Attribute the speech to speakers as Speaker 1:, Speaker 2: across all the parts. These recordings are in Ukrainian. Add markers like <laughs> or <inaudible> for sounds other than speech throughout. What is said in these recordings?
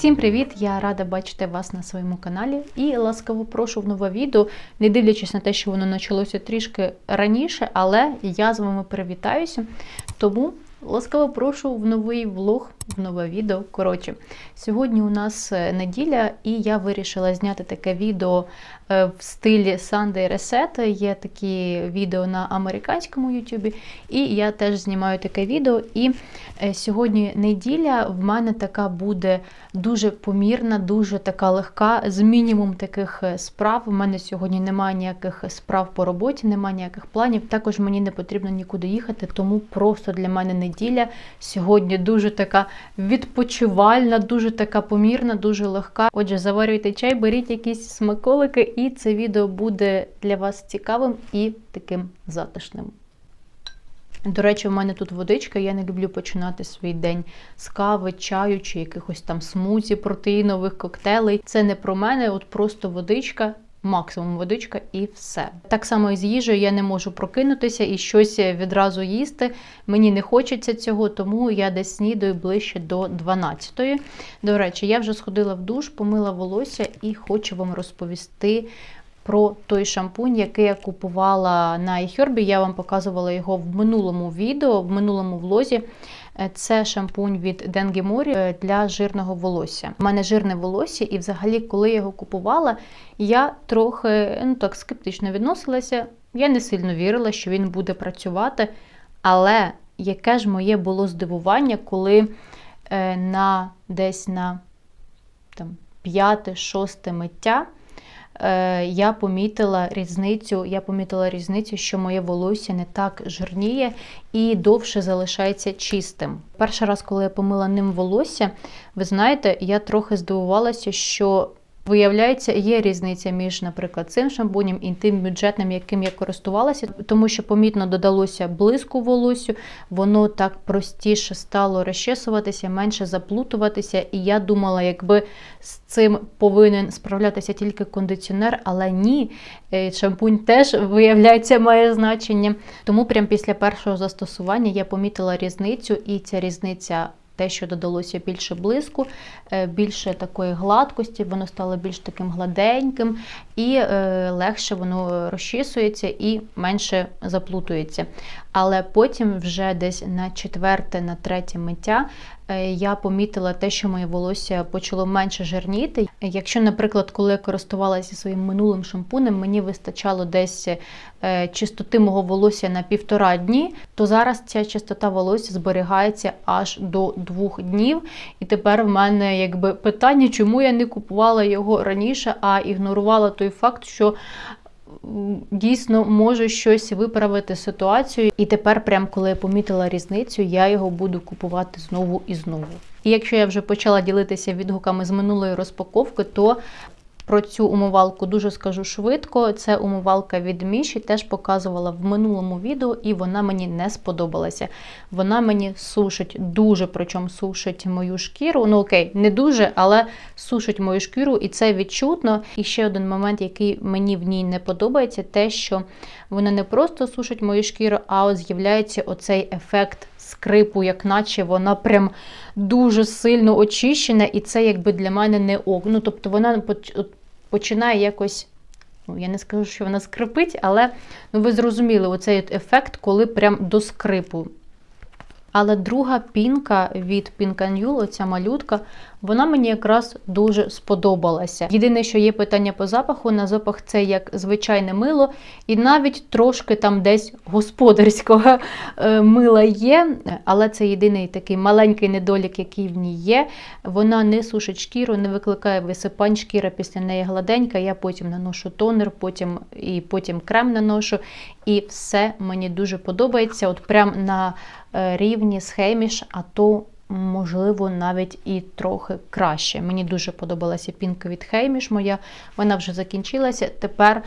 Speaker 1: Всім привіт! Я рада бачити вас на своєму каналі і ласкаво прошу в нове відео, не дивлячись на те, що воно почалося трішки раніше, але я з вами привітаюся. Тому ласкаво прошу в новий влог, нове відео. Коротше, сьогодні у нас е, неділя, і я вирішила зняти таке відео е, в стилі Sunday Reset. Є такі відео на американському Ютубі, і я теж знімаю таке відео. І е, сьогодні неділя в мене така буде дуже помірна, дуже така легка, з мінімум таких справ. У мене сьогодні немає ніяких справ по роботі, немає ніяких планів. Також мені не потрібно нікуди їхати, тому просто для мене неділя сьогодні дуже така відпочивальна, дуже така помірна, дуже легка. Отже, заварюйте чай, беріть якісь смаколики, і це відео буде для вас цікавим і таким затишним. До речі, у мене тут водичка, я не люблю починати свій день з кави, чаю чи якихось там смузі, протеїнових коктейлей. Це не про мене, от просто водичка. Максимум водичка і все. Так само і з їжею я не можу прокинутися і щось відразу їсти. Мені не хочеться цього, тому я десь снідаю ближче до 12-ї. До речі, я вже сходила в душ, помила волосся і хочу вам розповісти про той шампунь, який я купувала на iHerb. Я вам показувала його в минулому відео, в минулому влозі. Е, Це шампунь від Dengue Mori для жирного волосся. У мене жирне волосся, і взагалі, коли я його купувала, я трохи ну так скептично відносилася. Я не сильно вірила, що він буде працювати. Але яке ж моє було здивування, коли е, на десь на п'яте-шосте миття я помітила різницю, я помітила різницю, що моє волосся не так жирніє і довше залишається чистим. Перший раз, коли я помила ним волосся, ви знаєте, я трохи здивувалася, що Виявляється, є різниця між, наприклад, цим шампунем і тим бюджетним, яким я користувалася, тому що помітно додалося блиску волосю, воно так простіше стало розчесуватися, менше заплутуватися. І я думала, якби з цим повинен справлятися тільки кондиціонер, але ні, е, шампунь теж виявляється має значення. Тому прямо після першого застосування я помітила різницю, і ця різниця те, що додалося більше блиску, е, більше такої гладкості, воно стало більш таким гладеньким і е, легше воно розчісується і менше заплутується. Але потім, вже десь на четверте, на третє миття, е, я помітила те, що моє волосся почало менше жирніти. Якщо, наприклад, коли я користувалася своїм минулим шампунем, мені вистачало десь чистоти мого волосся на півтора дні, то зараз ця чистота волосся зберігається аж до двох днів. І тепер в мене якби питання, чому я не купувала його раніше, а ігнорувала той факт, що дійсно може щось виправити ситуацію. І тепер, прям коли я помітила різницю, я його буду купувати знову і знову. І якщо я вже почала ділитися відгуками з минулої розпаковки, то про цю умивалку дуже скажу швидко. Це умивалка від Міші, теж показувала в минулому відео, і вона мені не сподобалася. Вона мені сушить, дуже причому сушить мою шкіру. Ну окей, не дуже, але сушить мою шкіру, і це відчутно. І ще один момент, який мені в ній не подобається, те, що вона не просто сушить мою шкіру, а от з'являється оцей ефект скрипу, як наче вона прям дуже сильно очищена, і це якби для мене не ок. Ну, тобто вона починає якось. Ну, я не скажу, що вона скрипить, але ну, ви зрозуміли оцей ефект, коли прям до скрипу. Але друга пінка від Pink оця малютка, вона мені якраз дуже сподобалася. Єдине, що є питання по запаху, на запах це як звичайне мило, і навіть трошки там десь господарського е, мила є. Але це єдиний такий маленький недолік, який в ній є. Вона не сушить шкіру, не викликає висипань, шкіра після неї гладенька. Я потім наношу тонер, потім і потім крем наношу. І все мені дуже подобається. От прям на е, рівні з хейміш, а то можливо, навіть і трохи краще. Мені дуже подобалася пінка від Хейміш моя, вона вже закінчилася. Тепер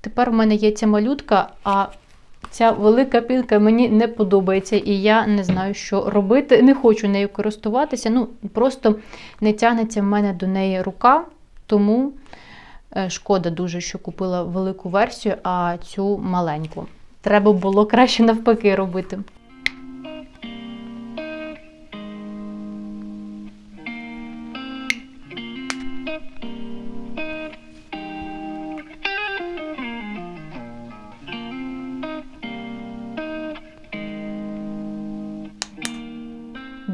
Speaker 1: тепер в мене є ця малютка, а ця велика пінка мені не подобається, і я не знаю, що робити. Не хочу нею користуватися. Ну, Просто не тягнеться в мене до неї рука, тому е, шкода дуже, що купила велику версію, а цю маленьку. Треба було краще навпаки робити.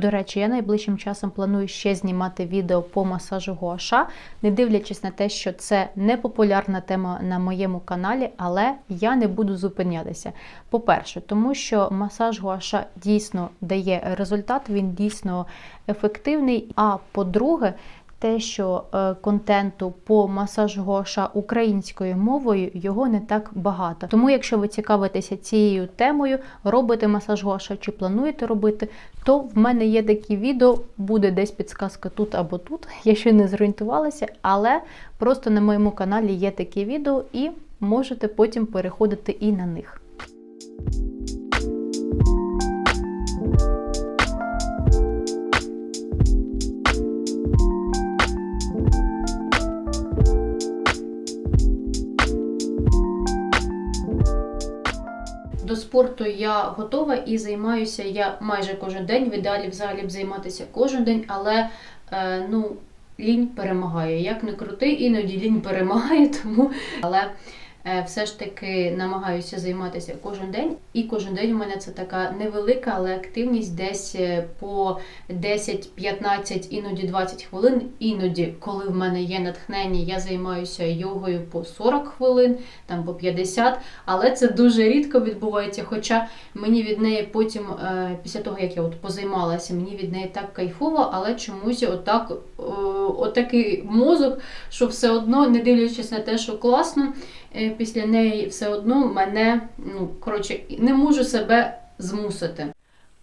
Speaker 1: До речі, я найближчим часом планую ще знімати відео по масажу гуаша, не дивлячись на те, що це не популярна тема на моєму каналі, але я не буду зупинятися. По-перше, тому що масаж гуаша дійсно дає результат, він дійсно ефективний. А по-друге, те, що е, контенту по масажу гуаша українською мовою його не так багато. Тому, якщо ви цікавитеся цією темою, робите масаж гуаша чи плануєте робити, то в мене є такі відео, буде десь підсказка тут або тут. <laughs> Я ще не зорієнтувалася, але просто на моєму каналі є такі відео, і можете потім переходити і на них. До спорту я готова і займаюся я майже кожен день. В ідеалі взагалі б займатися кожен день, але е, ну, лінь перемагає. Як не крути, іноді лінь перемагає, <laughs> тому але все ж таки намагаюся займатися кожен день. І кожен день у мене це така невелика, але активність десь е, по 10-15, іноді 20 хвилин. Іноді, коли в мене є натхнення, я займаюся йогою по 40 хвилин, там по 50, але це дуже рідко відбувається. Хоча мені від неї потім, е, після того як я от позаймалася, мені від неї так кайфово, але чомусь отак, е, отакий мозок, що все одно, не дивлячись на те, що класно, е, після неї все одно мене, ну коротше, не можу себе змусити.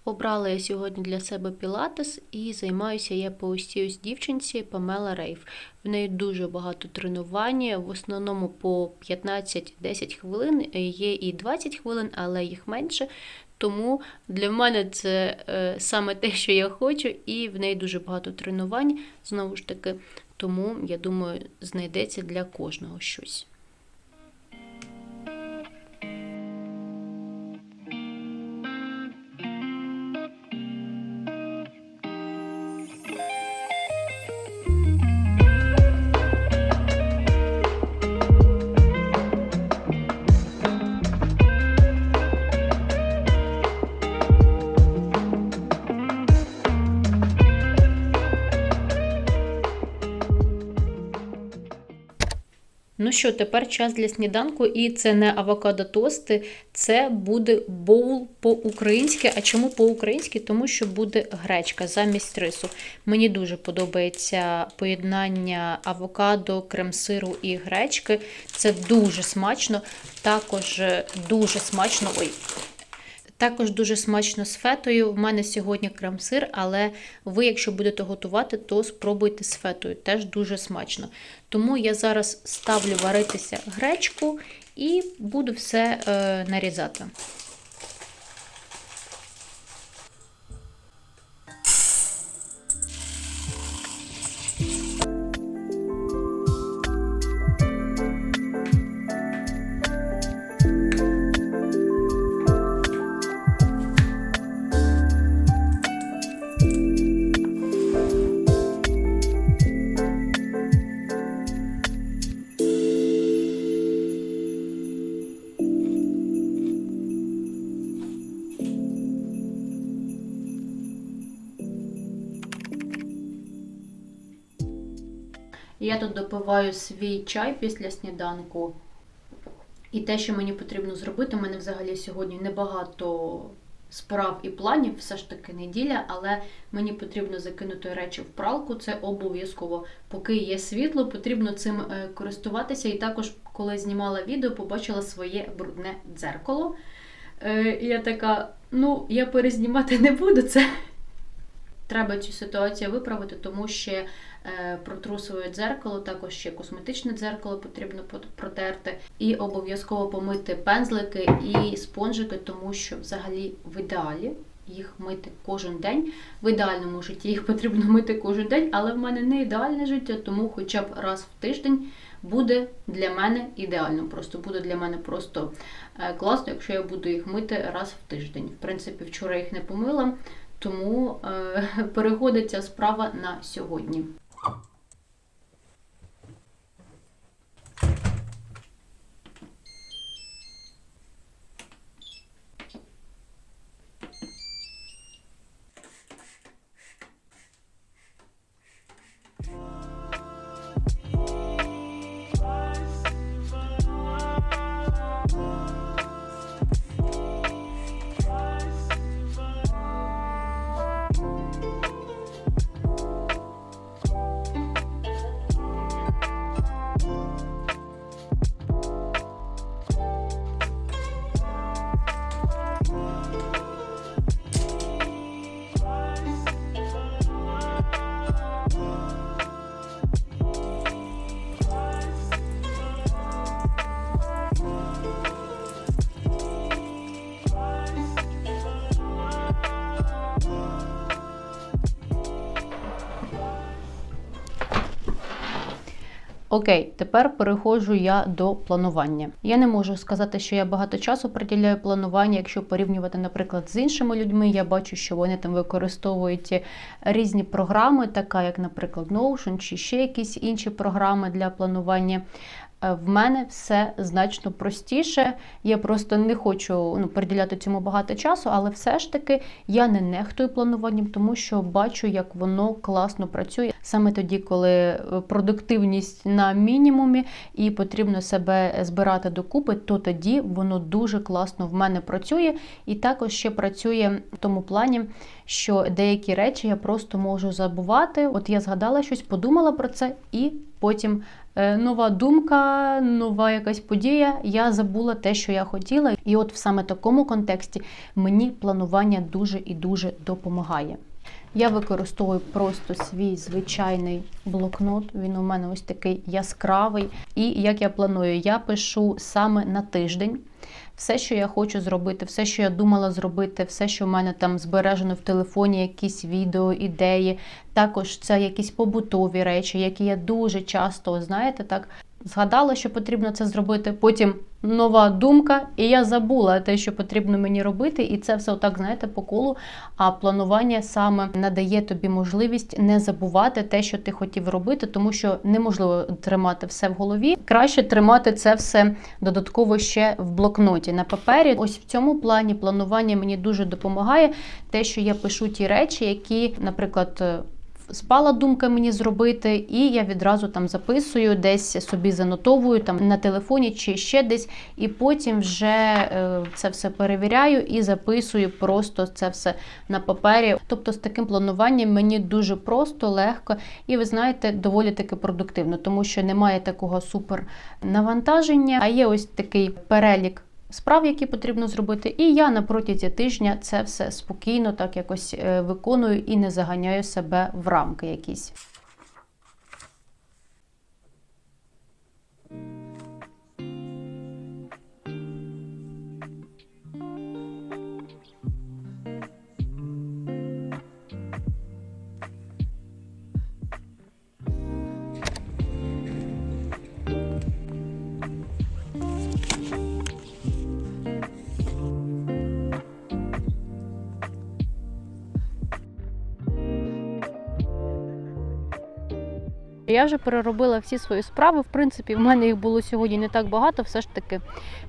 Speaker 1: Обрала я сьогодні для себе пілатес і займаюся я по ось ось дівчинці Памела Рейф. В неї дуже багато тренувань, в основному по 15-10 хвилин, є і 20 хвилин, але їх менше. Тому для мене це е, саме те, що я хочу, і в неї дуже багато тренувань, знову ж таки. Тому я думаю, знайдеться для кожного щось. Що, тепер час для сніданку, і це не авокадо тости, це буде боул по-українськи. А чому по-українськи? Тому що буде гречка замість рису. Мені дуже подобається поєднання авокадо, крем-сиру і гречки. Це дуже смачно. Також дуже смачно. Ой. Також дуже смачно з фетою. В мене сьогодні крем-сир, але ви, якщо будете готувати, то спробуйте з фетою. Теж дуже смачно. Тому я зараз ставлю варитися гречку і буду все е, нарізати. Тут допиваю свій чай після сніданку. І те, що мені потрібно зробити, у мене взагалі сьогодні небагато справ і планів, все ж таки неділя, але мені потрібно закинути речі в пралку. Це обов'язково. Поки є світло, потрібно цим е, користуватися. І також, коли знімала відео, побачила своє брудне дзеркало. Е, І я така, ну, я перезнімати не буду це. <laughs> Треба цю ситуацію виправити, тому що е, протрусове дзеркало, також ще косметичне дзеркало потрібно пот- протерти. І обов'язково помити пензлики і спонжики, тому що взагалі в ідеалі їх мити кожен день. В ідеальному житті їх потрібно мити кожен день, але в мене не ідеальне життя, тому хоча б раз в тиждень буде для мене ідеально. Просто буде для мене просто е, класно, якщо я буду їх мити раз в тиждень. В принципі, вчора їх не помила. Тому е, <laughs> переходить ця справа на сьогодні. Окей, тепер переходжу я до планування. Я не можу сказати, що я багато часу приділяю плануванню. Якщо порівнювати, наприклад, з іншими людьми, я бачу, що вони там використовують різні програми, така як, наприклад, Notion чи ще якісь інші програми для планування. Е, В мене все значно простіше. Я просто не хочу ну, приділяти цьому багато часу, але все ж таки я не нехтую плануванням, тому що бачу, як воно класно працює саме тоді, коли е, продуктивність на мінімумі і потрібно себе збирати докупи, то тоді воно дуже класно в мене працює. І також ще працює в тому плані, що деякі речі я просто можу забувати. От я згадала щось, подумала про це, і потім нова думка, нова якась подія. Я забула те, що я хотіла. І от в саме такому контексті мені планування дуже і дуже допомагає. Я використовую просто свій звичайний блокнот. Він у мене ось такий яскравий. І як я планую, я пишу саме на тиждень. Все, що я хочу зробити, все, що я думала зробити, все, що в мене там збережено в телефоні, якісь відео, ідеї. Також це якісь побутові речі, які я дуже часто, знаєте, так згадала, що потрібно це зробити. Потім нова думка, і я забула те, що потрібно мені робити, і це все отак, знаєте, по колу. А планування саме надає тобі можливість не забувати те, що ти хотів робити, тому що неможливо тримати все в голові. Краще тримати це все додатково ще в блокноті на папері. Ось в цьому плані планування мені дуже допомагає те, що я пишу ті речі, які, наприклад, спала думка мені зробити, і я відразу там записую, десь собі занотовую там на телефоні чи ще десь, і потім вже е, це все перевіряю і записую просто це все на папері. Тобто з таким плануванням мені дуже просто, легко, і ви знаєте, доволі таки продуктивно, тому що немає такого супер навантаження, а є ось такий перелік справ, які потрібно зробити. І я на протязі тижня це все спокійно так якось е, виконую і не заганяю себе в рамки якісь. Я вже переробила всі свої справи. В принципі, в мене їх було сьогодні не так багато, все ж таки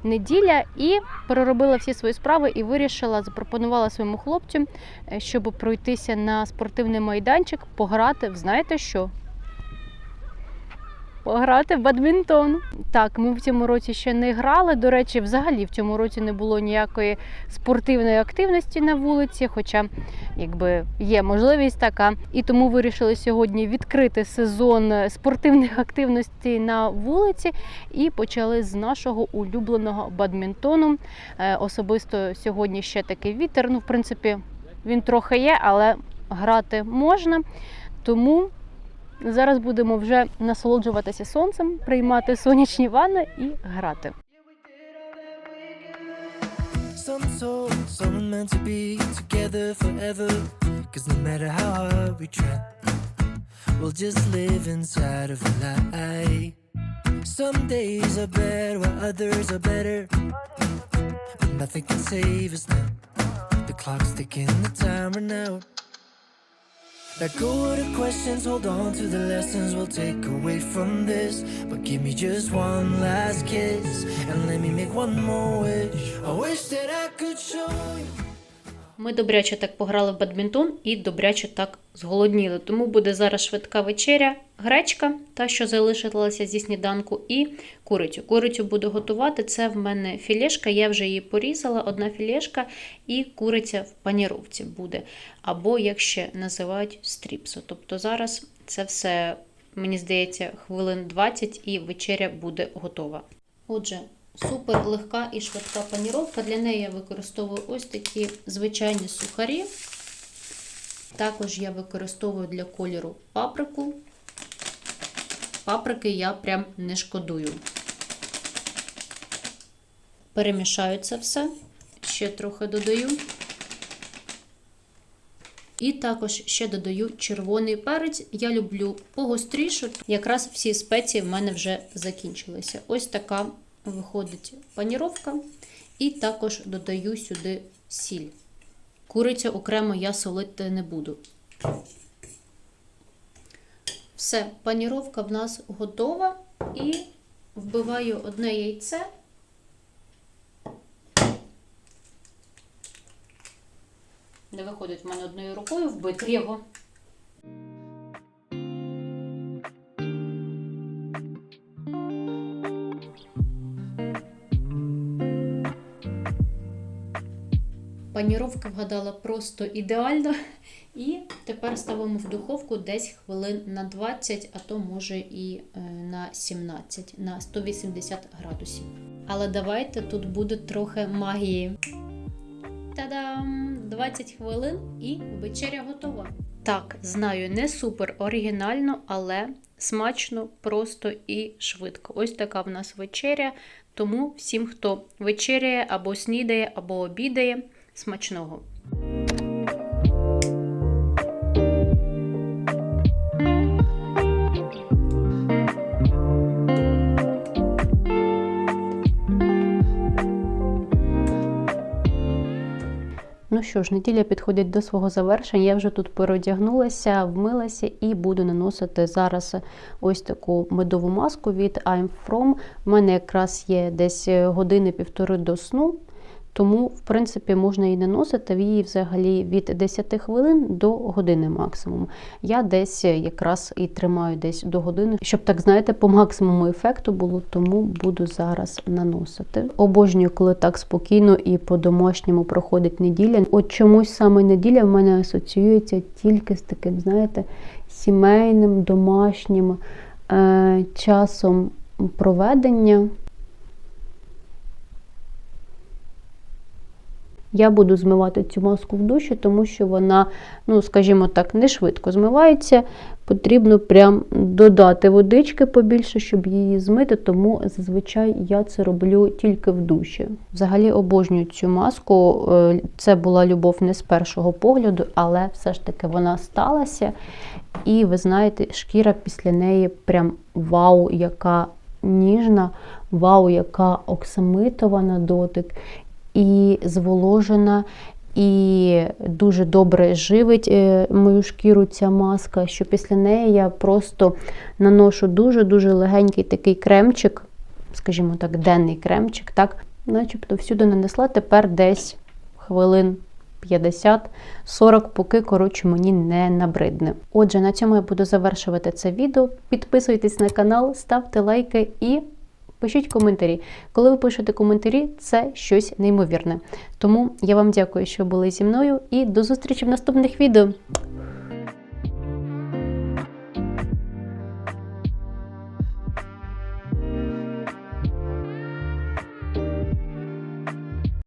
Speaker 1: неділя. І переробила всі свої справи і вирішила, запропонувала своєму хлопцю, е, щоб пройтися на спортивний майданчик, пограти в знаєте що? Пограти в бадмінтон. Так, ми в цьому році ще не грали. До речі, взагалі в цьому році не було ніякої спортивної активності на вулиці, хоча якби є можливість така. І тому вирішили сьогодні відкрити сезон спортивних активностей на вулиці і почали з нашого улюбленого бадмінтону. Е, Особисто сьогодні ще такий вітер. Ну, в принципі, він трохи є, але грати можна. Тому Зараз будемо вже насолоджуватися сонцем, приймати сонячні ванни і грати.
Speaker 2: Some soul, some meant to be together forever. Cause no matter how hard we try, we'll just live inside of a lie. Some days are bad while others are better. But nothing can save us now. The clock's ticking, the time run out. Let go of the questions, hold on to the lessons we'll take away from this. But give me just one last kiss and let me make one more wish. I wish that I could show you.
Speaker 1: Ми добряче так пограли в бадмінтон і добряче так зголодніли. Тому буде зараз швидка вечеря, гречка, та що залишилася зі сніданку, і курицю. Курицю буду готувати. Це в мене філешка, я вже її порізала. Одна філешка і куриця в паніровці буде. Або, як ще називають, стріпсо. Тобто зараз це все, мені здається, хвилин 20 і вечеря буде готова. Отже, супер легка і швидка паніровка. Для неї я використовую ось такі звичайні сухарі. Також я використовую для кольору паприку. Паприки я прям не шкодую. Перемішаю це все. Ще трохи додаю. І також ще додаю червоний перець. Я люблю погостріше. Якраз всі спеції в мене вже закінчилися. Ось така виходить паніровка. І також додаю сюди сіль. Курицю окремо я солити не буду. Все, паніровка в нас готова. І вбиваю одне яйце. Не виходить в мене одною рукою вбити його. Паніровка вгадала просто ідеально. І тепер ставимо в духовку десь хвилин на 20, а то може і е, на 17, на 180 градусів. Але давайте тут буде трохи магії. Та-дам! 20 хвилин і вечеря готова. Так, знаю, не супер оригінально, але смачно, просто і швидко. Ось така в нас вечеря. Тому всім, хто вечеряє або снідає, або обідає, смачного. Ну що ж, неділя підходить до свого завершення. Я вже тут переодягнулася, вмилася і буду наносити зараз ось таку медову маску від I'm From. У мене якраз є десь години-півтори до сну. Тому, в принципі, можна і наносити її взагалі від 10 хвилин до години максимум. Я десь якраз і тримаю десь до години, щоб так знаєте, по максимуму ефекту було, тому буду зараз наносити. Обожнюю, коли так спокійно і по-домашньому проходить неділя. От чомусь саме неділя в мене асоціюється тільки з таким, знаєте, сімейним, домашнім е- часом проведення. Я буду змивати цю маску в душі, тому що вона, ну, скажімо так, не швидко змивається. Потрібно прям додати водички побільше, щоб її змити, тому зазвичай я це роблю тільки в душі. Взагалі обожнюю цю маску. Е, Це була любов не з першого погляду, але все ж таки вона сталася. І ви знаєте, шкіра після неї прям вау, яка ніжна, вау, яка оксамитова на дотик і зволожена, і дуже добре живить е, мою шкіру ця маска, що після неї я просто наношу дуже-дуже легенький такий кремчик, скажімо так, денний кремчик, так, начебто всюди нанесла тепер десь хвилин 50-40, поки, коротше, мені не набридне. Отже, на цьому я буду завершувати це відео. Підписуйтесь на канал, ставте лайки і Пишіть коментарі. Коли ви пишете коментарі, це щось неймовірне. Тому я вам дякую, що були зі мною, і до зустрічі в наступних відео.